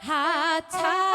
하차.